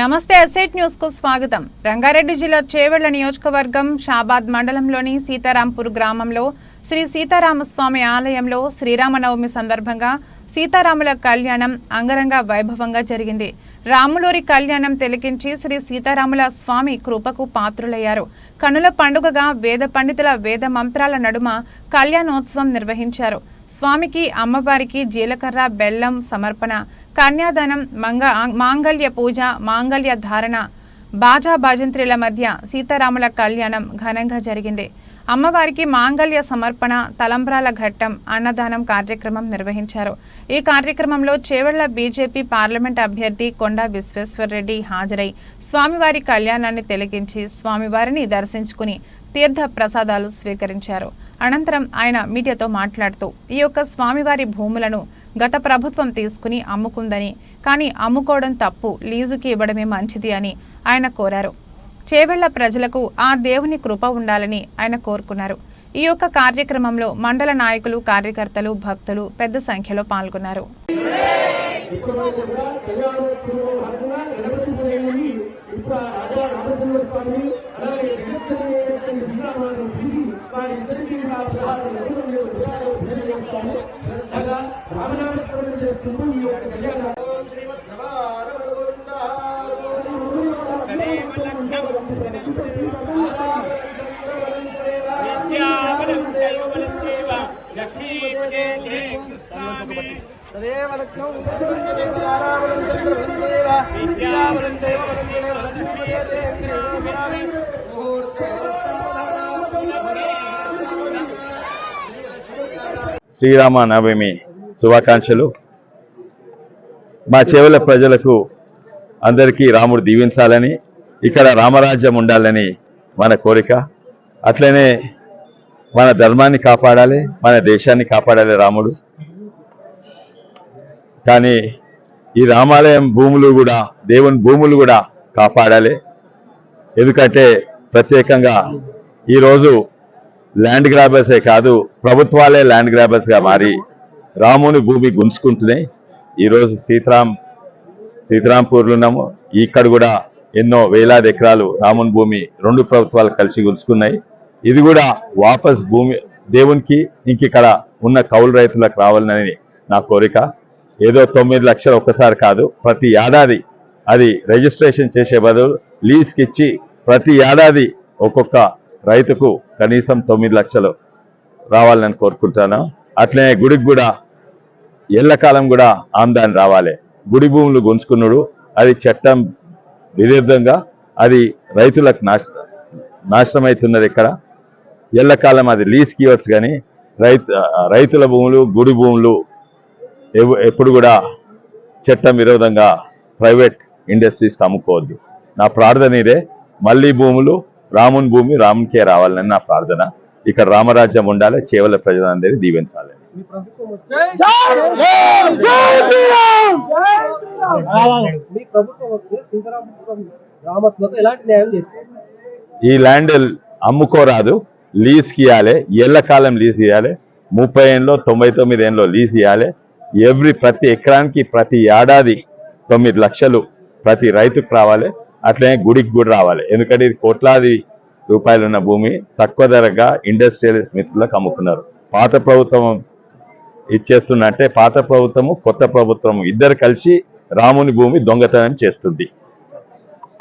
నమస్తే అసెట్ న్యూస్కు స్వాగతం. రంగారెడ్డి జిల్లా చేవెళ్ళ నియోజకవర్గం షాబాద్ మండలంలోని సీతారాంపూర్ గ్రామంలో శ్రీ సీతారామస్వామి ఆలయంలో శ్రీరామనవమి సందర్భంగా సీతారాముల కళ్యాణం అంగరంగ వైభవంగా జరిగింది. రాములూరి కళ్యాణం తిలకించి శ్రీ సీతారాముల స్వామి కృపకు పాత్రులయ్యారు. కనుల పండుగగా వేద పండితుల వేద మంత్రాల నడుమ కళ్యాణోత్సవం నిర్వహించారు. స్వామికి అమ్మవారికి జీలకర్ర బెల్లం సమర్పణ కన్యాదానం మంగ మాంగళ్య పూజ మాంగళ్య ధారణ బాజా బాజంత్రిల మధ్య సీతారాముల కళ్యాణం ఘనంగా జరిగింది. అమ్మవారికి మాంగళ్య సమర్పణ తలంబ్రాల ఘట్టం అన్నదానం కార్యక్రమం నిర్వహించారు. ఈ కార్యక్రమంలో చేవెళ్ళ బీజేపీ పార్లమెంట్ అభ్యర్థి కొండా విశ్వేశ్వరరెడ్డి హాజరై స్వామివారి కళ్యాణాన్ని తిలకించి స్వామివారిని దర్శించుకుని తీర్థ ప్రసాదాలు స్వీకరించారు. అనంతరం ఆయన మీడియాతో మాట్లాడుతూ ఈ యొక్క స్వామివారి భూములను గత ప్రభుత్వం తీసుకుని అమ్ముకుందని కానీ అమ్ముకోవడం తప్పు లీజుకి ఇవ్వడమే మంచిది అని ఆయన కోరారు. చేవెళ్ళ ప్రజలకు ఆ దేవుని కృప ఉండాలని ఆయన కోరుకున్నారు. ఈ యొక్క కార్యక్రమంలో మండల నాయకులు కార్యకర్తలు భక్తులు పెద్ద సంఖ్యలో పాల్గొన్నారు. ఈ శ్రీరామ నవమి శుభాకాంక్షలు. మా చెవుల ప్రజలకు అందరికీ రాముడు దీవించాలని ఇక్కడ రామరాజ్యం ఉండాలని మన కోరిక. అట్లనే మన ధర్మాన్ని కాపాడాలి మన దేశాన్ని కాపాడాలి రాముడు. కానీ ఈ రామాలయం భూములు కూడా దేవుని భూములు కూడా కాపాడాలి. ఎందుకంటే ప్రత్యేకంగా ఈరోజు ల్యాండ్ గ్రాబర్సే కాదు ప్రభుత్వాలే ల్యాండ్ గ్రాబర్స్గా మారి రాముని భూమి గుంజుకుంటున్నాయి. ఈరోజు సీతారాం సీతారాంపూర్లో ఉన్నాము. ఇక్కడ కూడా ఎన్నో వేలాది ఎకరాలు రాముని భూమి రెండు ప్రభుత్వాలు కలిసి గుంజుకున్నాయి. ఇది కూడా వాపస్ భూమి దేవునికి ఇంక ఇక్కడ ఉన్న కౌలు రైతులకు రావాలని నా కోరిక. ఏదో తొమ్మిది లక్షలు ఒక్కసారి కాదు ప్రతి ఏడాది అది రిజిస్ట్రేషన్ చేసే బదులు లీజ్కి ఇచ్చి ప్రతి ఏడాది ఒక్కొక్క రైతుకు కనీసం తొమ్మిది లక్షలు రావాలని కోరుకుంటాను. అట్లనే గుడికి కూడా ఎల్లకాలం కూడా ఆమ్దాని రావాలి. గుడి భూములు గుంజుకున్నాడు. అది చట్టం విధంగా అది రైతులకు నాశ నాశనం అవుతున్నది ఇక్కడ. ఎల్లకాలం అది లీజ్కి ఇవ్వచ్చు కానీ రైతు రైతుల భూములు గుడి భూములు ఎప్పుడు కూడా చట్టం విరోధంగా ప్రైవేట్ ఇండస్ట్రీస్కి అమ్ముకోవద్దు. నా ప్రార్థన ఇదే. మళ్ళీ భూములు రాముని భూమి రామునికే రావాలని నా ప్రార్థన. ఇక్కడ రామరాజ్యం ఉండాలి చేవల ప్రజలందరినీ దీవించాలి. మీ ప్రభుత్వం వస్తే మీ ప్రభుత్వం వస్తే సీతారామపురం గ్రామస్తులకు ఎలాంటి న్యాయం చేస్తారు? ఈ ల్యాండ్ అమ్ముకోరాదు లీజ్కి ఇవ్వాలి ఎల్లకాలం లీజ్ ఇవ్వాలి ముప్పై ఏళ్ళలో తొంభై తొమ్మిది ఏళ్ళలో లీజ్ ఇవ్వాలి ఎవ్రీ ప్రతి ఎకరానికి ప్రతి ఏడాది తొమ్మిది లక్షలు ప్రతి రైతుకు రావాలి. అట్లనే గుడికి కూడా రావాలి. ఎందుకంటే ఇది కోట్లాది రూపాయలు ఉన్న భూమి తక్కువ ధరగా ఇండస్ట్రియలిస్ట్ మిత్రులకు అమ్ముకున్నారు. పాత ప్రభుత్వం ఇచ్చేస్తున్నట్టే పాత ప్రభుత్వము కొత్త ప్రభుత్వము. ఇద్దరు కలిసి రాముని భూమి దొంగతనం చేస్తుంది.